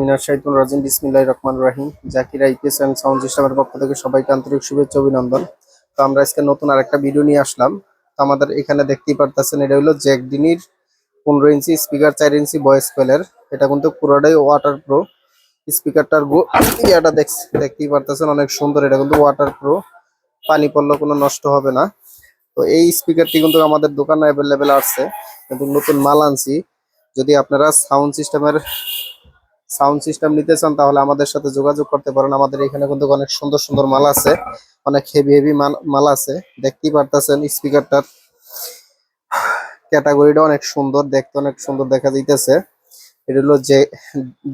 Minar Shahidul Rajim Rahman Rahim. Zakir IPS and sound পক্ষ থেকে অভিনন্দন। আমরা নতুন আরেকটা ভিডিও নিয়ে আসলাম। আমাদের এখানে দেখতেই পারতেছেন, এটা হলো জ্যাকডিনির পনেরো ইঞ্চি স্পিকার, চার ইঞ্চি ভয়েস কয়েলের এটা কিন্তু পুরোটাই ওয়াটার প্রো। স্পিকারটার দেখতেই পারতেছেন অনেক সুন্দর, এটা কিন্তু ওয়াটার প্রো। পানি পড়লেও কোনো নষ্ট হবে না। তো এই স্পিকারটি কিন্তু আমাদের দোকানে অ্যাভেলেবেল আছে কিন্তু নতুন মাল আনছি। যদি আপনারা সাউন্ড সিস্টেমের সাউন্ড সিস্টেম নিতে চান, তাহলে আমাদের সাথে যোগাযোগ করতে পারেন। আমাদের এখানে কিন্তু অনেক সুন্দর সুন্দর মাল আছে, অনেক হেভি হেভি মাল আছে। দেখতেই পারতেছেন স্পিকারটার ক্যাটাগরিটা অনেক সুন্দর, দেখতে অনেক সুন্দর দেখা যাইতেছে। এটা হলো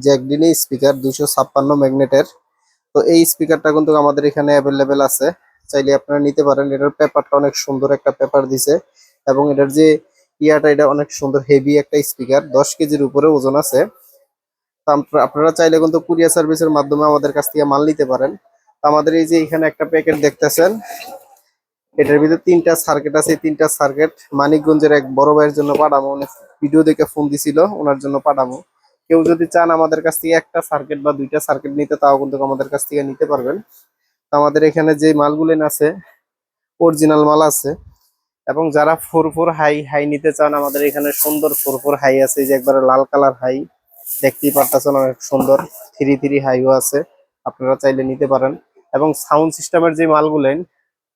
জ্যাকডিনি স্পিকার দুশো ছাপ্পান্ন ম্যাগনেটের তো এই স্পিকারটা কিন্তু আমাদের এখানে অ্যাভেলেবেল আছে। চাইলে আপনারা নিতে পারেন। এটার পেপারটা অনেক সুন্দর একটা পেপার দিছে। এবং এটার যে ইয়াটা, এটা অনেক সুন্দর হেভি একটা স্পিকার দশ কেজির উপরে ওজন আছে। আপনারা চাইলে কিন্তু কুরিয়ার সার্ভিসের মাধ্যমে আমাদের কাছ থেকে মাল নিতে পারেন। আমাদের এই যে এখানে একটা প্যাকেট দেখতেছেন, এটার ভিতরে তিনটা সার্কিট আছে। তিনটা সার্কিট মানিকগঞ্জের এক বড় ভাইয়ের জন্য পাঠাবো। উনি ভিডিও দেখে ফোন দিছিল, ওনার জন্য পাঠাবো। কেউ যদি চান আমাদের কাছ থেকে একটা সার্কিট বা দুইটা সার্কিট নিতে, তাও কিন্তু আমাদের কাছ থেকে নিতে পারবেন। আমাদের এখানে যে মালগুলেন আছে অরিজিনাল মাল আছে, এবং যারা ফোর ফোর হাই হাই নিতে চান, আমাদের এখানে সুন্দর ফোর ফোর হাই আছে। যে একবারে লাল কালার হাই দেখতেই পারতেছেন অনেক সুন্দর থ্রি থ্রি হাইও আছে, আপনারা চাইলে নিতে পারেন। এবং সাউন্ড সিস্টেমের যে মালগুলেন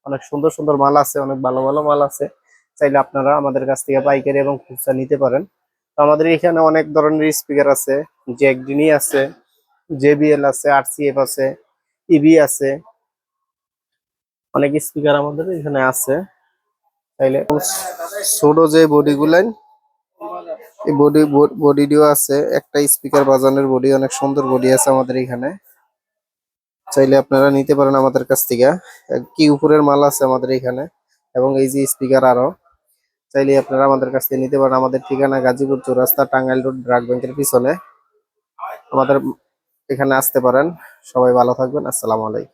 অনেক সুন্দর সুন্দর মাল আছে, অনেক ভালো ভালো মাল আছে, চাইলে আপনারা আমাদের কাছ থেকে পাইকারি এবং খুচরা নিতে পারেন। তো আমাদের এখানে অনেক ধরনের স্পিকার আছে জ্যাকডিনি আছে জেবিএল আছে আরসিএফ আছে ইবি আছে। অনেক স্পিকার আমাদের এখানে আছে। তাইলে ছোট যে বডি গুলেন এই বডি বডিটিও আছে, একটা স্পিকার বাজানোর বডি অনেক সুন্দর বডি আছে আমাদের এখানে। চাইলে আপনারা নিতে পারেন আমাদের কাছ থেকে। কি উপরের মাল আছে আমাদের এখানে, এবং এই যে স্পিকার আরও। চাইলে আপনারা আমাদের কাছ থেকে নিতে পারেন। আমাদের ঠিকানা গাজীপুর চৌরাস্তা, টাঙ্গাইল রোড ড্রাগ ব্যাংকের পিছনে। আমাদের এখানে আসতে পারেন। সবাই ভালো থাকবেন। আসসালামু আলাইকুম।